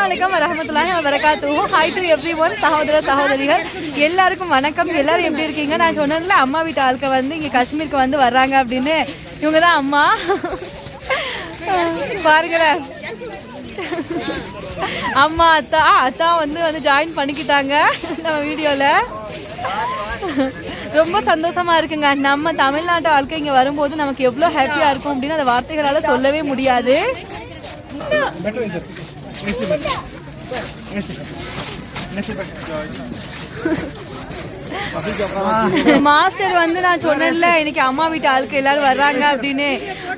வணக்கம் வரமத்துலாஹி வரகாத்துஹு ஹாய் டு எவ்ரி ஒன் சகோதர சகோதரிகள். எல்லாருக்கும் வணக்கம். எல்லாரும் எப்படி இருக்கீங்க? நான் சொன்னேன்ல அம்மா வீட்டு ஆளுக்க வந்து இங்கே காஷ்மீருக்கு வந்து வர்றாங்க அப்படின்னு. இவங்க தான் அம்மா. பாருங்களேன். அம்மா அத்தா அத்தா வந்து வந்து ஜாயின் பண்ணிக்கிட்டாங்க நம்ம வீடியோவில் ரொம்ப சந்தோஷமா இருக்குங்க. நம்ம தமிழ்நாட்டு வாழ்க்கை இங்கே வரும்போது நமக்கு எவ்வளோ ஹாப்பியாக இருக்கும் அப்படின்னு அந்த வார்த்தைகளால் சொல்லவே முடியாது. மாஸ்டர் வந்து நான் சொன்னேன்ல இன்னைக்கு அம்மா வீட்டு ஆளுக்கு எல்லாரும் வர்றாங்க அப்படின்னு.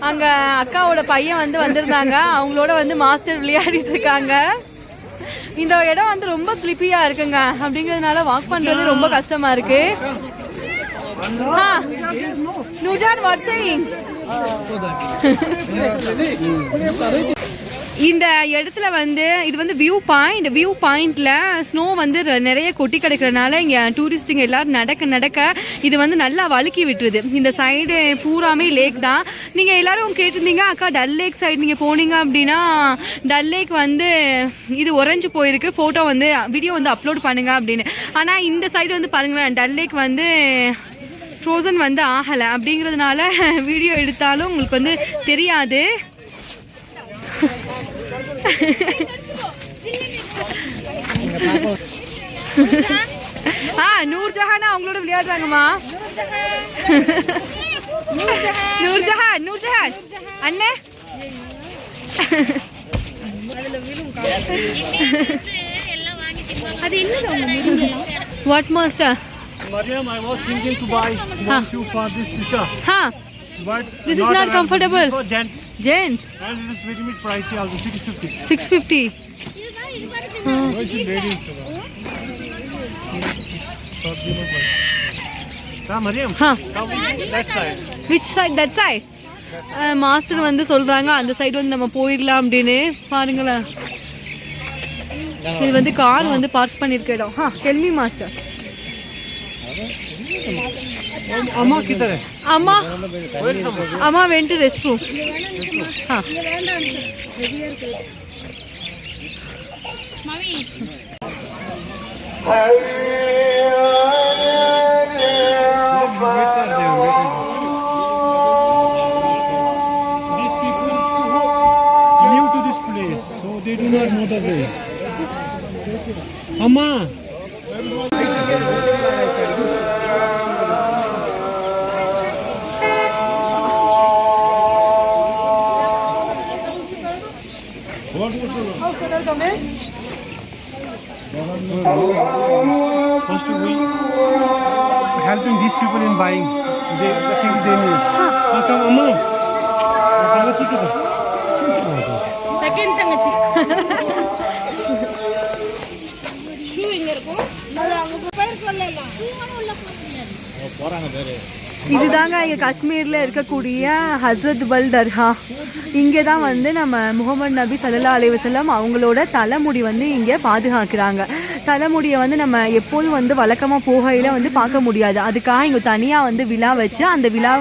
அங்க அக்காவோட பையன் வந்து வந்திருந்தாங்க. அவங்களோட வந்து மாஸ்டர் விளையாடிட்டு இருக்காங்க. இந்த இடம் வந்து ரொம்ப ஸ்லிப்பியா இருக்குங்க. அப்படிங்கிறதுனால வாக் பண்றது ரொம்ப கஷ்டமா இருக்கு. நுஜான் வாட் இந்த இடத்துல வந்து இது வந்து வியூ பாயிண்ட் வியூ பாயிண்ட்ல ஸ்னோ வந்து நிறைய கொட்டி கிடக்கிறனால இங்கே டூரிஸ்ட்டுங்க எல்லாரும் நடக்க நடக்க இது வந்து நல்லா வழுக்கி விட்டுருது. இந்த சைடு பூராமே லேக் தான். நீங்கள் எல்லாரும் கேட்டிருந்தீங்க அக்கா டல் லேக் சைடு நீங்கள் போனீங்க அப்படின்னா டல் லேக் வந்து இது உறைஞ்சு போயிருக்கு. ஃபோட்டோ வந்து வீடியோ வந்து அப்லோட் பண்ணுங்க அப்படின்னு. ஆனால் இந்த சைடு வந்து பாருங்களேன் டல் லேக் வந்து ஃப்ரோசன் வந்து ஆகலை. அப்படிங்கிறதுனால வீடியோ எடுத்தாலும் உங்களுக்கு வந்து தெரியாது. ஆ நூர்ஜஹானா அவங்களோட விளையாடுறாங்கம்மா நூர்ஜஹான் நூர்ஜஹான் அண்ணே what master Mariam, I was thinking to buy one shoe for this sister, ஹா But This is not comfortable. This is for gents, gents and it is very bit pricey. Also, six fifty. Six fifty Ah, Mariam, ஹா come that side. Which side that side master வந்து சொல்றாங்க அந்த side வந்து நம்ம போயிடலாம் அப்படின்னு பாருங்களேன் இது வந்து கார் வந்து பார்க் பண்ணிருக்க இடம் ஹா கெல்மி மாஸ்டர் अम्मा किधर है अम्मा अम्मा वेंट रेस्ट रूम हाँ These people new to this place, so they do not know the way. Amma. First we helping these people in buying. The, the things they need. Ah, come, Amma. தங்கச்சி கிட்ட second தங்கச்சி shoe எங்க இருக்கும் அது அங்க போயிருக்கோம் இல்ல shoe உள்ள போக முடியாது இதுதாங்க இங்கே காஷ்மீரில் இருக்கக்கூடிய ஹஸ்ரத் பல் தர்கா இங்கே தான் வந்து நம்ம முகமது நபி சல்லா அலைவசல்லம் அவங்களோட தலைமுடி வந்து இங்கே பாதுகாக்கிறாங்க. தலைமுடியை வந்து நம்ம எப்போதும் வந்து வழக்கமாக போகையில் வந்து பார்க்க முடியாது. அதுக்காக இங்கே தனியாக வந்து விழா வச்சு அந்த விழா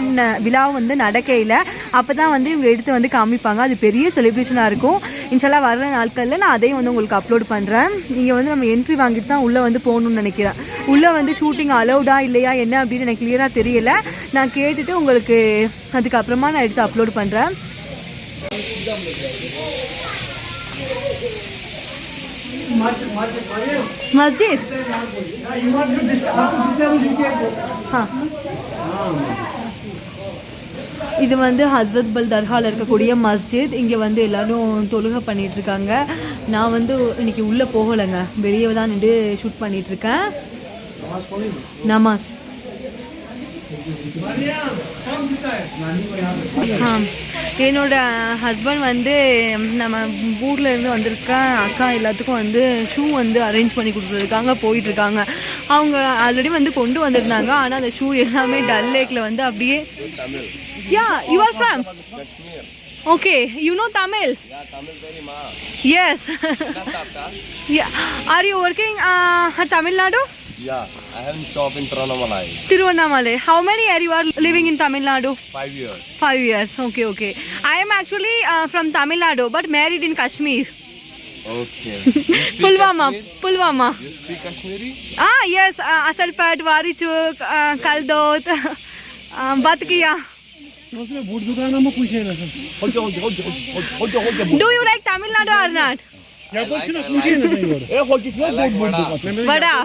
விழா வந்து நடக்கையில் அப்போ தான் வந்து இவங்க எடுத்து வந்து காமிப்பாங்க. அது பெரிய செலிப்ரேஷனாக இருக்கும். இன்ஷால்லாம் வர நாட்களில் நான் அதையும் வந்து உங்களுக்கு அப்லோட் பண்ணுறேன் இங்கே வந்து நம்ம என்ட்ரி வாங்கிட்டு தான் உள்ளே வந்து போகணும்னு நினைக்கிறேன். உள்ளே வந்து ஷூட்டிங் அலௌடா இல்லையா என்ன அப்படின்னு எனக்கு கிளியராக தெரியல. நான் கேட்டுட்டு உங்களுக்கு அதுக்கப்புறமா நான் எடுத்து அப்லோட் பண்ணுறேன் மஸ்ஜித் ஆ இது வந்து ஹஸ்ரத் பல் தர்காவில் இருக்கக்கூடிய மஸ்ஜித். இங்கே வந்து எல்லாரும் தொழுகை பண்ணிட்டு இருக்காங்க நான் வந்து இன்னைக்கு உள்ளே போகலைங்க. வெளியே தான் நின்று ஷூட் பண்ணிட்டு இருக்கேன் நமாஸ். ஆ. என்னோட ஹஸ்பண்ட் வந்து நம்ம ஊர்ல இருந்து வந்திருக்க அக்கா எல்லாத்துக்கும் வந்து ஷூ வந்து அரேஞ்ச் பண்ணி கொடுத்துருக்காங்க போயிட்டு இருக்காங்க அவங்க ஆல்ரெடி வந்து கொண்டு வந்திருந்தாங்க. ஆனால் அந்த ஷூ எல்லாமே டல் லேக்ல வந்து அப்படியே yeah you are okay you know Tamil yes are you working Tamil Nadu Yeah, I have a shop in Tirunamalai. Tirunamalai. How many are you are living in Tamil Nadu? Five years. Five years. Okay, okay. I am actually uh, from Tamil Nadu, but married in Kashmir. Okay. Pulwama. Pulwama. You speak Kashmiri? Ah yes, uh, Asalpat, Warichuk, uh, Kaldot, uh, Batkiya. Do you like Tamil Nadu or not? வடா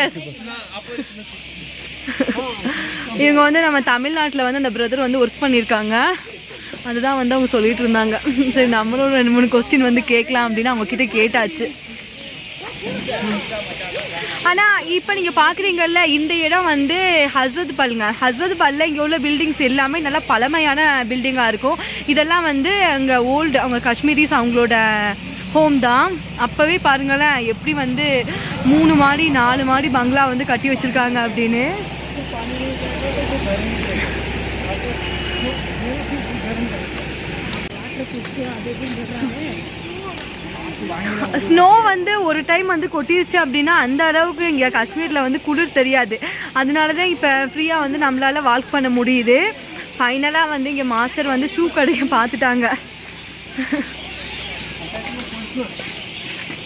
S இவங்க வந்து நம்ம தமிழ்நாட்டில் வந்து அந்த brother வந்து work பண்ணியிருக்காங்க அதுதான் வந்து அவங்க சொல்லிட்டு இருந்தாங்க. சரி நம்மளும் ரெண்டு மூணு கொஸ்டின் வந்து கேட்கலாம் அப்படின்னு அவங்க கிட்ட கேட்டாச்சு. ஆனால் இப்போ நீங்கள் பார்க்குறீங்கல்ல இந்த இடம் வந்து ஹஸ்ரத் பாலுங்க. ஹஸ்ரத் பாலில் இங்கே உள்ள பில்டிங்ஸ் எல்லாமே நல்லா பழமையான பில்டிங்காக இருக்கும். இதெல்லாம் வந்து அங்கே ஓல்டு அவங்க காஷ்மீரிஸ் அவங்களோட ஹோம் தான். அப்போவே பாருங்களேன் எப்படி வந்து மூணு மாடி நாலு மாடி பங்களா வந்து கட்டி வச்சுருக்காங்க அப்படின்னு. ஸ்னோ வந்து ஒரு டைம் வந்து கொட்டிருச்சு அப்படின்னா அந்த அளவுக்கு இங்கே காஷ்மீரில் வந்து குளிர் தெரியாது. அதனால தான் இப்போ ஃப்ரீயாக வந்து நம்மளால் வாக் பண்ண முடியுது. ஃபைனலாக வந்து இங்கே மாஸ்டர் வந்து ஷூ கடையை பார்த்துட்டாங்க. arkadaşlar.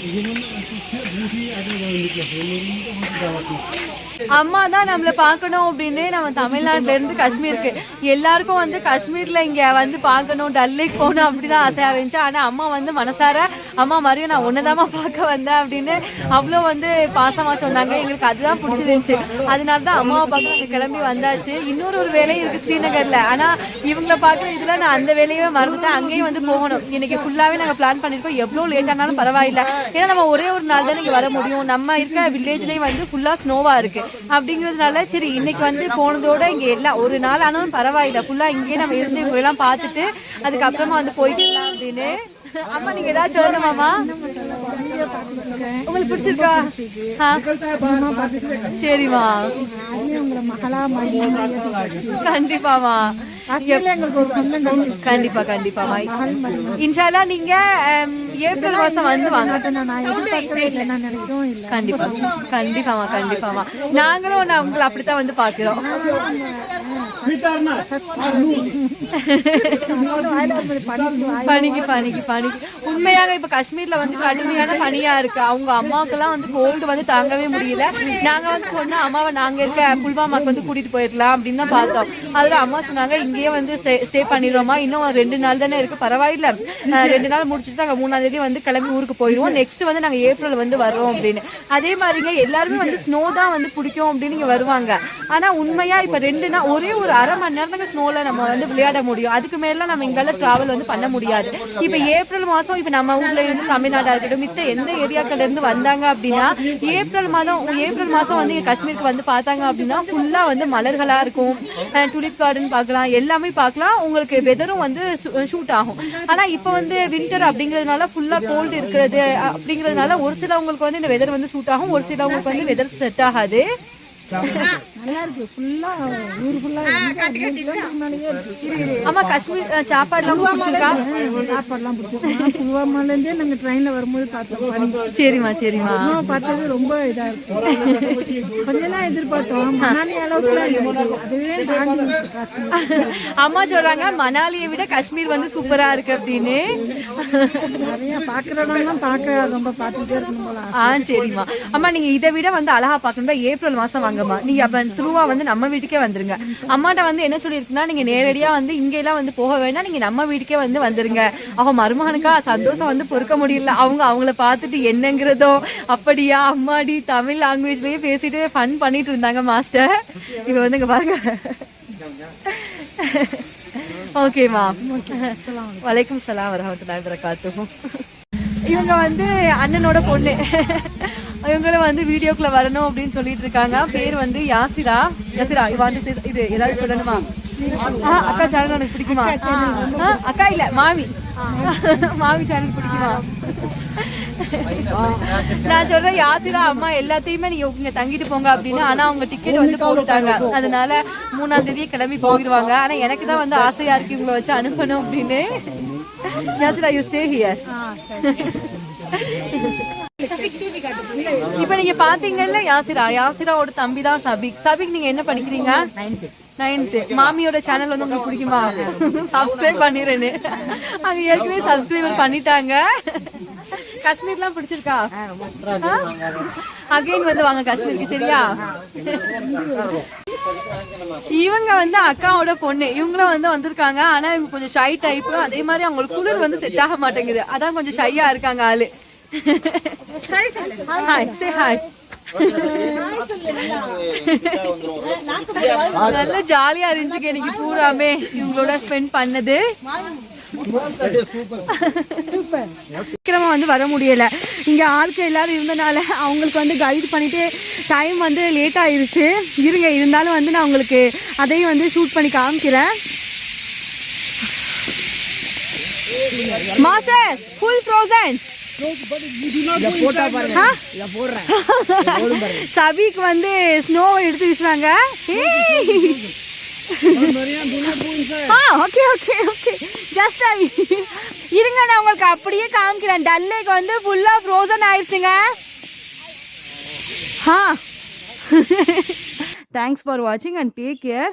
Egemenler açıkçası bu iyi adı varlıklar. Onların da hafif davasını. அம்மா தான் நம்மளை பார்க்கணும் அப்படின்னு நம்ம தமிழ்நாட்டுல இருந்து காஷ்மீருக்கு. எல்லாருக்கும் வந்து காஷ்மீர்ல இங்க வந்து பார்க்கணும் டல் லேக் போகணும் அப்படிதான் ஆசையா இருந்துச்சு. ஆனா அம்மா வந்து மனசார அம்மா மறுபடியும் நான் ஒன்னதாமா பார்க்க வந்தேன் அப்படின்னு அவ்வளோ வந்து பாசமா சொன்னாங்க. எங்களுக்கு அதுதான் பிடிச்சிருந்துச்சு அதனால தான் அம்மாவை பார்க்க கிளம்பி வந்தாச்சு. இன்னொரு ஒரு வேலையும் இருக்கு ஸ்ரீநகர்ல. ஆனா இவங்களை பார்க்குற இதுல நான் அந்த வேலையே மறந்துட்டேன். அங்கேயும் வந்து போகணும். இன்னைக்கு ஃபுல்லாவே நாங்க பிளான் பண்ணிருக்கோம். எவ்வளோ லேட் ஆனாலும் பரவாயில்ல. ஏன்னா நம்ம ஒரே ஒரு நாள் தான் இங்க வர முடியும். நம்ம இருக்க வில்லேஜ்லயும் வந்து ஃபுல்லா ஸ்னோவா இருக்கு. அப்படிங்கிறதுனால சரி இன்னைக்கு வந்து போனதோட இங்க எல்லாம் ஒரு நாள் ஆனாலும் பரவாயில்ல. ஃபுல்லா இங்கேயே நம்ம இருந்து எல்லாம் பார்த்துட்டு அதுக்கப்புறமா வந்து போய்க்கலாம் அப்படின்னு. அம்மா நீங்க ஏதாச்சும் சொல்லணுமாமா உங்களுக்கு பிடிச்சிருக்கா? ஆ. சரிம்மா. கண்டிப்பாமா கண்டிப்பா கண்டிப்பாமா இன்ஷால்லா நீங்க ஏப்ரல் மாசம் வந்து வாங்க. கண்டிப்பா கண்டிப்பாமா கண்டிப்பாமா நாங்களும் உங்களை அப்படித்தான் வந்து பாக்குறோம் பனிக்கு பனிக்கு பனிக்கு. உண்மையாக இப்ப காஷ்மீர்ல வந்து கடுமையான பனியா இருக்கு. அவங்க அம்மாக்கெல்லாம் வந்து கோல்டு வந்து தாங்கவே முடியல. நாங்க வந்து சொன்னா அம்மாவை நாங்க இருக்க புல்வாமாக்கு வந்து கூட்டிட்டு போயிடலாம் அப்படின்னு தான் பார்த்தோம். அதுல அம்மா சொன்னாங்க இங்கேயே வந்து ஸ்டே பண்ணிடுறோமா இன்னும் ஒரு ரெண்டு நாள் தானே இருக்கு. பரவாயில்ல. ரெண்டு நாள் முடிச்சுட்டு நாங்க மூணாம் தேதி வந்து கிளம்பி ஊருக்கு போயிடுவோம் நெக்ஸ்ட் வந்து நாங்க ஏப்ரல் வந்து வர்றோம் அப்படின்னு. அதே மாதிரிங்க எல்லாருமே வந்து ஸ்னோ தான் வந்து பிடிக்கும் அப்படின்னு இங்க வருவாங்க. ஆனா உண்மையா இப்ப ரெண்டு நாள் ஒரே ஒரு அரை மணி நேரம் தாங்க ஸ்னோல நம்ம வந்து விளையாட முடியும். அதுக்கு மேலாம் நம்ம இங்கால டிராவல் வந்து பண்ண முடியாது. இப்ப ஏப்ரல் மாசம் இப்ப நம்ம ஊர்ல இருந்து தமிழ்நாடா இருக்கட்டும் மித்த எந்த ஏரியாக்கள்லேருந்து வந்தாங்க அப்படின்னா ஏப்ரல் மாதம் ஏப்ரல் மாசம் வந்து காஷ்மீருக்கு வந்து பார்த்தாங்க அப்படின்னா ஃபுல்லா வந்து மலர்களா இருக்கும். டுலிப் கார்டன் பார்க்கலாம் எல்லாமே பார்க்கலாம். உங்களுக்கு வெதரும் வந்து ஷூட் ஆகும். ஆனா இப்போ வந்து வின்டர் அப்படிங்கிறதுனால ஃபுல்லா கோல்டு இருக்கிறது அப்படிங்கிறதுனால ஒரு சிலவங்களுக்கு வந்து இந்த வெதர் வந்து சூட் ஆகும் ஒரு சிலவங்களுக்கு வந்து வெதர் செட் ஆகாது. நல்லா இருக்கு. ஃபுல்லா ஊர் ஃபுல்லா மேலேயே இருக்கு. ஆமா காஷ்மீர் சாப்பாடுலாம் பிடிச்சிருக்கா? சாப்பாடுலாம் புல்வாமாலேருந்தே நாங்கள் ட்ரெயினில் வரும்போது பார்த்தோம். சரிம்மா சரிம்மா. பார்த்தது ரொம்ப இதாக இருக்கு. கொஞ்சம் தான் எதிர்பார்த்தோம். மணாலி அதுவே அம்மா சொல்றாங்க மணாலியை விட காஷ்மீர் வந்து சூப்பரா இருக்கு அப்படின்னு. நிறைய பார்க்குறவங்கலாம் பார்க்க ரொம்ப பார்த்துட்டே இருக்கணும் ஆ சரிம்மா. அம்மா நீங்க இதை விட வந்து அழகா பார்க்கணும்னா ஏப்ரல் மாசம் வாங்கம்மா. நீங்க அப்ப த்ரூவா வந்து நம்ம வீட்டுக்கே வந்துருங்க. அம்மாட்ட வந்து என்ன சொல்லியிருக்குன்னா நீங்க நேரடியா வந்து இங்க எல்லாம் வந்து போக வேணா நீங்க நம்ம வீட்டுக்கே வந்து வந்துருங்க. அவங்க மருமகனுக்கா சந்தோஷம் வந்து பொறுக்க முடியல. அவங்க அவங்கள பார்த்துட்டு என்னங்கிறதோ அப்படியா அம்மாடி தமிழ் லாங்குவேஜ்லயே பேசிட்டு ஃபன் பண்ணிட்டு இருந்தாங்க மாஸ்டர் இப்போ வந்து இங்க பாருங்க ஓகேம்மா வலைக்கம் சலாம் வரமத்துல வரகாத்துஹு இவங்க வந்து அண்ணனோட பொண்ணு. இவங்களும் வந்து வீடியோக்குள்ள வரணும் அப்படின்னு சொல்லிட்டு இருக்காங்க. பேர் வந்து யாசிரா. யாசிரா இவாண்டு இது ஏதாவது சொல்லணுமா? ஆ, அக்கா சேனல் உனக்கு பிடிக்குமா? அக்கா இல்ல மாமி. மாமி சேனல் பிடிக்குமா? நான் சொல்றேன் யாசிரா அம்மா எல்லாத்தையுமே நீங்க இங்க தங்கிட்டு போங்க அப்படின்னு. ஆனா அவங்க டிக்கெட் வந்து போட்டுட்டாங்க. அதனால மூணாம் தேதி கிளம்பி போயிடுவாங்க ஆனா எனக்கு தான் வந்து ஆசையா இருக்கு இவங்களை வச்சு அனுப்பணும் அப்படின்னு. யாசிரா யூ ஸ்டே ஹியர் நீங்க பாத்தீங்கல்ல யாசிரா? யாசிராவோட தம்பி தான் சபிக். சபிக் நீங்க என்ன படிக்கிறீங்க? நைன்த்து மாமியோட சேனல் வந்து உங்களுக்கு பிடிக்குமா? சப்ஸ்கிரைப் பண்ணிடுறேன்னு. அங்க ஏற்கனவே சப்ஸ்கிரைபர் பண்ணிட்டாங்க. காஷ்மீர்லாம் பிடிச்சிருக்கா? அகைன் வந்து வாங்க காஷ்மீருக்கு சரியா? இவங்க வந்து அக்காவோட பொண்ணு. இவங்களும் வந்து வந்திருக்காங்க. ஆனா இவங்க கொஞ்சம் ஷை டைப் அதே மாதிரி அவங்களுக்கு குளிர் வந்து செட் ஆக மாட்டேங்குது. அதான் கொஞ்சம் ஷையா இருக்காங்க ஆளு. ஹாய் சே ஹாய் நல்ல ஜாலியா இருந்துச்சு எனக்கு பூராமே. இவங்களோட ஸ்பெண்ட் பண்ணது. சீக்கிரமா வந்து வர முடியல. இங்க ஆளுக்கு எல்லாரும் இருந்தனால அவங்களுக்கு வந்து கைட் பண்ணிட்டு டைம் வந்து லேட் ஆயிருச்சு. இருங்க இருந்தாலும் வந்து நான் உங்களுக்கு அதையும் வந்து ஷூட் பண்ணி காமிக்கிறேன். மாஸ்டர் ஃபுல் ஃப்ரோசன் சபிக்கு வந்து ஸ்னோவை எடுத்து வீசுறாங்க. ஆ okay okay okay just I இருங்க நான் உங்களுக்கு அப்படியே காமிக்கிறேன். டல் லேக் வந்து ஃபுல்லாக ஃப்ரோசன் ஆயிடுச்சுங்க. ஆ. தேங்க்ஸ் ஃபார் வாட்சிங் அண்ட் டேக் கேர்